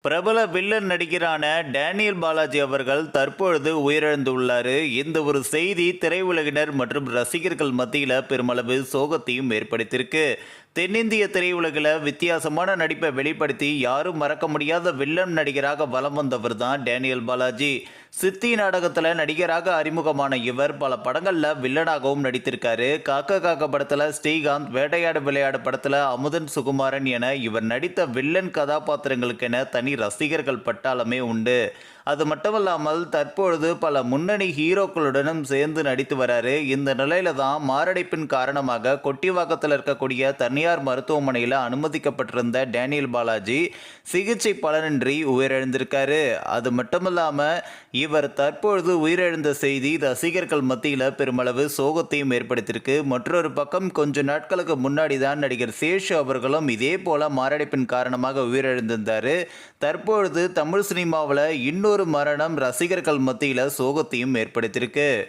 பிரபல villain நடிகரான Daniel Balaji அவர்கள் தற்பொழுது உயிரிழந்துள்ளார். இந்த ஒரு செய்தி திரையுலகினர் மற்றும் ரசிகர்கள் மத்தியில் பெருமளவு சோகத்தையும் ஏற்படுத்தியிருக்கு. தென்னிந்திய திரையுலகில் வித்தியாசமான நடிப்பை வெளிப்படுத்தி யாரும் மறக்க முடியாத வில்லன் நடிகராக வலம் வந்தவர் தான் டேனியல் பாலாஜி. சித்தி நாடகத்தில் நடிகராக அறிமுகமான இவர் பல படங்களில் வில்லனாகவும் நடித்திருக்காரு. காக்க காக்க படத்தில் ஸ்ரீகாந்த் வேட்டையாடு விளையாடு படத்தில் அமுதன் சுகுமாரன் என இவர் நடித்த வில்லன் கதாபாத்திரங்களுக்கென தனி ரசிகர்கள் பட்டாளமே உண்டு. அது மட்டுமல்லாமல் தற்பொழுது பல முன்னணி ஹீரோக்களுடனும் சேர்ந்து நடித்து வராரு. இந்த நிலையில தான் மாரடைப்பின் காரணமாக கொட்டிவாக்கத்தில் இருக்கக்கூடிய தனியார் மருத்துவமனையில் அனுமதிக்கப்பட்டிருந்த டேனியல் பாலாஜி சிகிச்சை பலனின்றி உயிரிழந்திருக்காரு. அது மட்டுமல்லாமல் இவர் தற்பொழுது உயிரிழந்த செய்தி ரசிகர்கள் மத்தியில் பெருமளவு சோகத்தையும் ஏற்படுத்தியிருக்கு. மற்றொரு பக்கம் கொஞ்ச நாட்களுக்கு முன்னாடி தான் நடிகர் சேஷு அவர்களும் இதே போல மாரடைப்பின் காரணமாக உயிரிழந்திருந்தார். தற்பொழுது தமிழ் சினிமாவில் இன்னொரு மரணம் ரசிகர்கள் மத்தியில் சோகத்தையும் ஏற்படுத்தியிருக்கு.